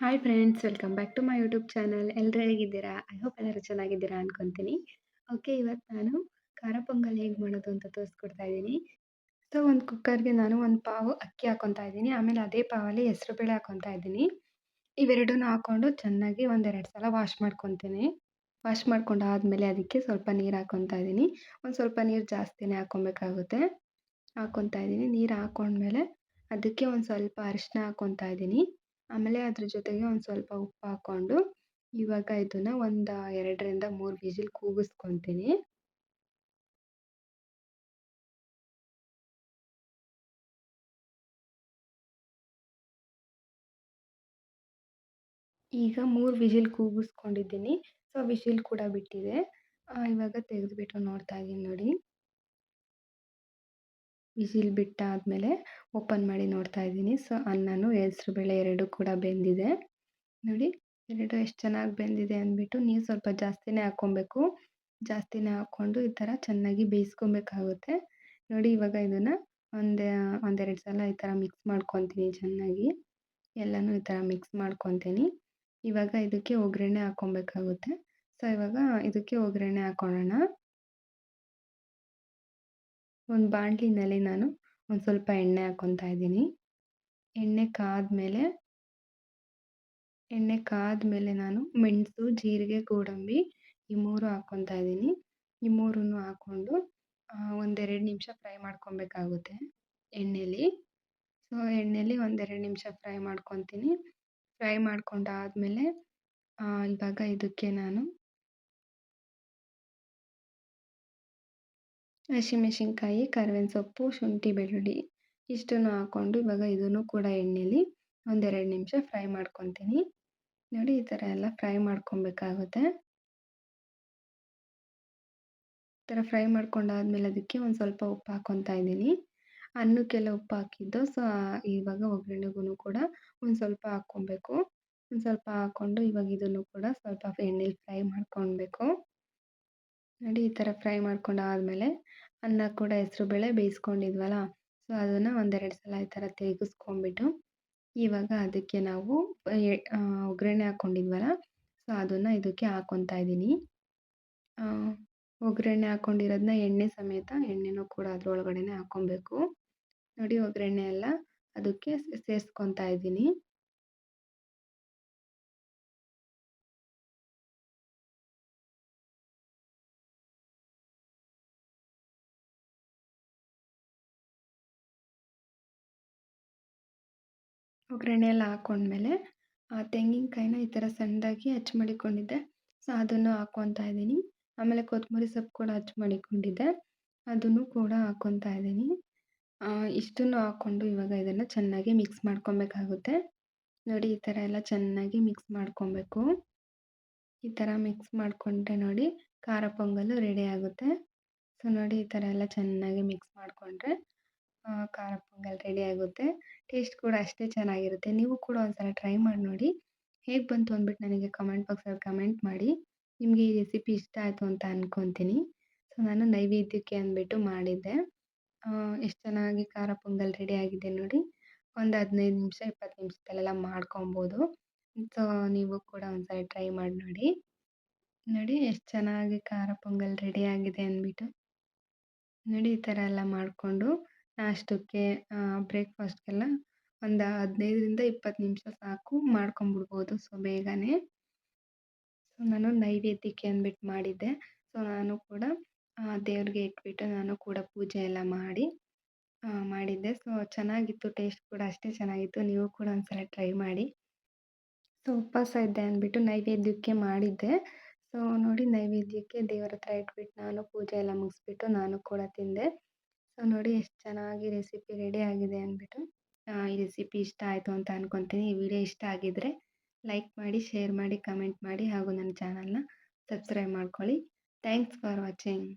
Hi friends welcome back to my YouTube channel ಎಲ್ಲರೂ ಹೇಗಿದ್ದೀರಾ? I hope ಎಲ್ಲರೂ ಚೆನ್ನಾಗಿದ್ದೀರಾ ಅನ್ಕೊತೀನಿ. ಓಕೆ ಇವತ್ತು ನಾನು ಖಾರ ಪೊಂಗಲ್ ಹೇಗೆ ಮಾಡೋದು ಅಂತ ತೋರಿಸ್ಕೊಡ್ತಾ ಇದ್ದೀನಿ. ಸೊ ಒಂದು ಕುಕ್ಕರ್ಗೆ ನಾನು ಒಂದು ಪಾವು ಅಕ್ಕಿ ಹಾಕೊತಾ ಇದ್ದೀನಿ. ಆಮೇಲೆ ಅದೇ ಪಾವಲ್ಲಿ ಬೇಳೆ ಹಾಕೊತಾ ಇದ್ದೀನಿ. ಇವೆರಡೂ ಹಾಕ್ಕೊಂಡು ಚೆನ್ನಾಗಿ ಒಂದೆರಡು ಸಲ ವಾಶ್ ಮಾಡ್ಕೊತೀನಿ. ವಾಶ್ ಮಾಡ್ಕೊಂಡು ಆದಮೇಲೆ ಅದಕ್ಕೆ ಸ್ವಲ್ಪ ನೀರು ಹಾಕೊತಾ ಇದ್ದೀನಿ. ಒಂದು ಸ್ವಲ್ಪ ನೀರು ಜಾಸ್ತಿನೇ ಹಾಕ್ಕೊಬೇಕಾಗುತ್ತೆ. ಹಾಕೊತಾ ಇದ್ದೀನಿ. ನೀರು ಹಾಕೊಂಡ್ಮೇಲೆ ಅದಕ್ಕೆ ಒಂದು ಸ್ವಲ್ಪ ಅರಿಶಿನ ಹಾಕ್ಕೊತಾ ಇದ್ದೀನಿ. ಆಮೇಲೆ ಅದ್ರ ಜೊತೆಗೆ ಒಂದು ಸ್ವಲ್ಪ ಉಪ್ಪು ಹಾಕ್ಕೊಂಡು ಇವಾಗ ಇದನ್ನು ಒಂದು ಎರಡರಿಂದ ಮೂರು ವಿಸಿಲ್ ಕೂಗಿಸ್ಕೊತೀನಿ. ಈಗ ಮೂರು ವಿಸಿಲ್ ಕೂಗಿಸ್ಕೊಂಡಿದ್ದೀನಿ. ಸೊ ವಿಸಿಲ್ ಕೂಡ ಬಿಟ್ಟಿದೆ. ಇವಾಗ ತೆಗೆದುಬಿಟ್ಟು ನೋಡ್ತಾ ಇದ್ದೀನಿ ನೋಡಿ. ವಿಸಿಲ್ ಬಿಟ್ಟಾದಮೇಲೆ ಓಪನ್ ಮಾಡಿ ನೋಡ್ತಾ ಇದ್ದೀನಿ. ಸೊ, ಅನ್ನನೂ ಬೇಳೆ ಎರಡು ಕೂಡ ಬೆಂದಿದೆ. ನೋಡಿ, ಎರಡು ಎಷ್ಟು ಚೆನ್ನಾಗಿ ಬೆಂದಿದೆ ಅಂದ್ಬಿಟ್ಟು ನೀರು ಸ್ವಲ್ಪ ಜಾಸ್ತಿನೇ ಹಾಕ್ಕೊಬೇಕು. ಜಾಸ್ತಿನೇ ಹಾಕ್ಕೊಂಡು ಈ ಥರ ಚೆನ್ನಾಗಿ ಬೇಯಿಸ್ಕೊಬೇಕಾಗುತ್ತೆ. ನೋಡಿ, ಇವಾಗ ಇದನ್ನು ಒಂದೇ, ಒಂದೆರಡು ಸಲ ಈ ಥರ ಮಿಕ್ಸ್ ಮಾಡ್ಕೊತೀನಿ ಚೆನ್ನಾಗಿ. ಎಲ್ಲನೂ ಈ ಥರ ಮಿಕ್ಸ್ ಮಾಡ್ಕೊತೀನಿ. ಇವಾಗ ಇದಕ್ಕೆ ಒಗ್ಗರಣೆ ಹಾಕ್ಕೊಬೇಕಾಗುತ್ತೆ. ಸೊ, ಇವಾಗ ಇದಕ್ಕೆ ಒಗ್ಗರಣೆ ಹಾಕ್ಕೊಳ್ಳೋಣ ಒಂದು ಬಾಣಲಿನಲ್ಲಿ ನಾನು ಒಂದು ಸ್ವಲ್ಪ ಎಣ್ಣೆ ಹಾಕ್ಕೊತಾ ಇದ್ದೀನಿ. ಎಣ್ಣೆ ಕಾದ್ಮೇಲೆ ಎಣ್ಣೆ ಕಾದ್ಮೇಲೆ ನಾನು ಮೆಣಸು, ಜೀರಿಗೆ, ಗೋಡಂಬಿ ಈ ಮೂರು ಹಾಕ್ಕೊತಾ ಇದ್ದೀನಿ. ಈ ಮೂರನ್ನು ಹಾಕ್ಕೊಂಡು ಒಂದೆರಡು ನಿಮಿಷ ಫ್ರೈ ಮಾಡ್ಕೊಬೇಕಾಗುತ್ತೆ ಎಣ್ಣೆಲಿ. ಸೊ, ಎಣ್ಣೆಲಿ ಒಂದೆರಡು ನಿಮಿಷ ಫ್ರೈ ಮಾಡ್ಕೊತೀನಿ. ಫ್ರೈ ಮಾಡ್ಕೊಂಡಾದ್ಮೇಲೆ ಇವಾಗ ಇದಕ್ಕೆ ನಾನು ಹಸಿಮೆಣಸಿನ್ಕಾಯಿ ಕರ್ಬೇವಿನ ಸೊಪ್ಪು ಶುಂಠಿ ಬೆಳ್ಳುಳ್ಳಿ ಇಷ್ಟನ್ನು ಹಾಕ್ಕೊಂಡು ಇವಾಗ ಇದನ್ನು ಕೂಡ ಎಣ್ಣೆಲಿ ಒಂದೆರಡು ನಿಮಿಷ ಫ್ರೈ ಮಾಡ್ಕೊತೀನಿ. ನೋಡಿ ಈ ಥರ ಎಲ್ಲ ಫ್ರೈ ಮಾಡ್ಕೊಬೇಕಾಗುತ್ತೆ. ಈ ಥರ ಫ್ರೈ ಮಾಡ್ಕೊಂಡಾದ್ಮೇಲೆ ಅದಕ್ಕೆ ಒಂದು ಸ್ವಲ್ಪ ಉಪ್ಪು ಹಾಕ್ಕೊತಾ ಇದ್ದೀನಿ. ಅನ್ನಕ್ಕೆಲ್ಲ ಉಪ್ಪು ಹಾಕಿದ್ದು, ಸೊ ಇವಾಗ ಒಗ್ಗರಣೆಗೂ ಕೂಡ ಒಂದು ಸ್ವಲ್ಪ ಹಾಕ್ಕೊಬೇಕು. ಒಂದು ಸ್ವಲ್ಪ ಹಾಕ್ಕೊಂಡು ಇವಾಗ ಇದನ್ನು ಕೂಡ ಸ್ವಲ್ಪ ಎಣ್ಣೆಲಿ ಫ್ರೈ ಮಾಡ್ಕೊಬೇಕು ನೋಡಿ ಈ ಥರ ಫ್ರೈ ಮಾಡ್ಕೊಂಡಾದ್ಮೇಲೆ ಅನ್ನ ಕೂಡ ಬೇಳೆ ಬೇಯಿಸ್ಕೊಂಡಿದ್ವಲ್ಲ ಸೊ ಅದನ್ನು ಒಂದೆರಡು ಸಲ ಈ ಥರ ತೆಗೆಸ್ಕೊಂಬಿಟ್ಟು ಇವಾಗ ಅದಕ್ಕೆ ನಾವು ಒಗ್ಗರಣೆ ಹಾಕ್ಕೊಂಡಿದ್ವಲ್ಲ ಸೊ ಅದನ್ನು ಇದಕ್ಕೆ ಹಾಕ್ಕೊತಾ ಇದ್ದೀನಿ. ಒಗ್ಗರಣೆ ಹಾಕ್ಕೊಂಡಿರೋದನ್ನ ಎಣ್ಣೆ ಸಮೇತ ಎಣ್ಣೆನೂ ಕೂಡ ಅದರೊಳಗಡೆನೆ ಹಾಕ್ಕೊಬೇಕು ನೋಡಿ ಒಗ್ಗರಣೆ ಎಲ್ಲ ಅದಕ್ಕೆ ಸೇರಿಸ್ಕೊತಾ ಇದ್ದೀನಿ. ಒಗ್ಗರಣೆ ಎಲ್ಲ ಆ ತೆಂಗಿನಕಾಯಿನ ಈ ಥರ ಸಣ್ಣದಾಗಿ ಹಚ್ಚಿ ಮಡಿಕೊಂಡಿದ್ದೆ. ಸೊ, ಅದನ್ನು ಹಾಕ್ಕೊತಾ ಇದ್ದೀನಿ. ಆಮೇಲೆ ಕೊತ್ತಂಬರಿ ಸೊಪ್ಪು ಕೂಡ ಹಚ್ಚಿ ಮಡಿಕೊಂಡಿದ್ದೆ. ಅದನ್ನು ಕೂಡ ಹಾಕ್ಕೊತಾ ಇದ್ದೀನಿ. ಇಷ್ಟನ್ನು ಹಾಕ್ಕೊಂಡು ಇವಾಗ ಇದನ್ನು ಚೆನ್ನಾಗಿ ಮಿಕ್ಸ್ ಮಾಡ್ಕೊಬೇಕಾಗುತ್ತೆ. ನೋಡಿ, ಈ ಥರ ಎಲ್ಲ ಚೆನ್ನಾಗಿ ಮಿಕ್ಸ್ ಮಾಡ್ಕೊಬೇಕು. ಈ ಥರ ಮಿಕ್ಸ್ ಮಾಡಿಕೊಂಡ್ರೆ ನೋಡಿ, ಖಾರ ಪೊಂಗಲ್ಲು ರೆಡಿ ಆಗುತ್ತೆ. ಸೊ, ನೋಡಿ, ಈ ಥರ ಎಲ್ಲ ಚೆನ್ನಾಗಿ ಮಿಕ್ಸ್ ಮಾಡಿಕೊಂಡ್ರೆ ಖಾರ ಪೊಂಗಲ್ ರೆಡಿ ಆಗುತ್ತೆ. ಟೇಸ್ಟ್ ಕೂಡ ಅಷ್ಟೇ ಚೆನ್ನಾಗಿರುತ್ತೆ. ನೀವು ಕೂಡ ಒಂದ್ಸಲ ಟ್ರೈ ಮಾಡಿ ನೋಡಿ. ಹೇಗೆ ಬಂತು ಅಂದ್ಬಿಟ್ಟು ನನಗೆ ಕಮೆಂಟ್ ಬಾಕ್ಸಲ್ಲಿ ಕಮೆಂಟ್ ಮಾಡಿ. ನಿಮಗೆ ಈ ರೆಸಿಪಿ ಇಷ್ಟ ಆಯಿತು ಅಂತ ಅಂದ್ಕೊತೀನಿ ಸೊ ನಾನು ನೈವೇದ್ಯಕ್ಕೆ ಅಂದ್ಬಿಟ್ಟು ಮಾಡಿದ್ದೆ. ಎಷ್ಟು ಚೆನ್ನಾಗಿ ಖಾರ ಪೊಂಗಲ್ ರೆಡಿ ಆಗಿದೆ ನೋಡಿ. ಒಂದು ಹದಿನೈದು ನಿಮಿಷ, ಇಪ್ಪತ್ತು ನಿಮಿಷದಲ್ಲೆಲ್ಲ ಮಾಡ್ಕೊಬೋದು. ಸೊ ನೀವು ಕೂಡ ಒಂದ್ಸಲ ಟ್ರೈ ಮಾಡಿ ನೋಡಿ. ನೋಡಿ, ಎಷ್ಟು ಚೆನ್ನಾಗಿ ಖಾರ ಪೊಂಗಲ್ ರೆಡಿ ಆಗಿದೆ ಅಂದ್ಬಿಟ್ಟು. ನೋಡಿ, ಈ ಥರ ಎಲ್ಲ ಮಾಡಿಕೊಂಡು. ನಾಷ್ಟಕ್ಕೆ ಬ್ರೇಕ್ಫಾಸ್ಟ್ಗೆಲ್ಲ ಒಂದು ಹದಿನೈದರಿಂದ ಇಪ್ಪತ್ತು ನಿಮಿಷ ಸಾಕು, ಮಾಡ್ಕೊಂಬಿಡ್ಬೋದು ಸೊ ಬೇಗನೆ. ಸೊ ನಾನು ನೈವೇದ್ಯಕ್ಕೆ ಅಂದ್ಬಿಟ್ಟು ಮಾಡಿದ್ದೆ. ಸೊ ನಾನು ಕೂಡ ದೇವ್ರಿಗೆ ಇಟ್ಬಿಟ್ಟು ನಾನು ಕೂಡ ಪೂಜೆ ಎಲ್ಲ ಮಾಡಿ ಮಾಡಿದ್ದೆ. ಸೊ ಚೆನ್ನಾಗಿತ್ತು, ಟೇಸ್ಟ್ ಕೂಡ ಅಷ್ಟೇ ಚೆನ್ನಾಗಿತ್ತು. ನೀವು ಕೂಡ ಒಂದ್ಸಲ ಟ್ರೈ ಮಾಡಿ. ಸೊ ಉಪವಾಸ ಇದ್ದೆ ಅಂದ್ಬಿಟ್ಟು ನೈವೇದ್ಯಕ್ಕೆ ಮಾಡಿದ್ದೆ. ಸೊ ನೋಡಿ ನೈವೇದ್ಯಕ್ಕೆ ದೇವರ ಹತ್ರ ಇಟ್ಬಿಟ್ಟು ನಾನು ಪೂಜೆ ಎಲ್ಲ ಮುಗಿಸ್ಬಿಟ್ಟು ನಾನು ಕೂಡ ತಿಂದೆ. ಸೊ, ನೋಡಿ ಎಷ್ಟು ಚೆನ್ನಾಗಿ ರೆಸಿಪಿ ರೆಡಿ ಆಗಿದೆ ಅಂದ್ಬಿಟ್ಟು ಈ ರೆಸಿಪಿ ಇಷ್ಟ ಆಯಿತು ಅಂತ ಅಂದ್ಕೊತೀನಿ ಈ ವಿಡಿಯೋ ಇಷ್ಟ ಆಗಿದ್ದರೆ ಲೈಕ್ ಮಾಡಿ, ಶೇರ್ ಮಾಡಿ, ಕಮೆಂಟ್ ಮಾಡಿ ಹಾಗೂ ನನ್ನ ಚಾನಲ್ನ ಸಬ್ಸ್ಕ್ರೈಬ್ ಮಾಡ್ಕೊಳ್ಳಿ. Thanks for watching.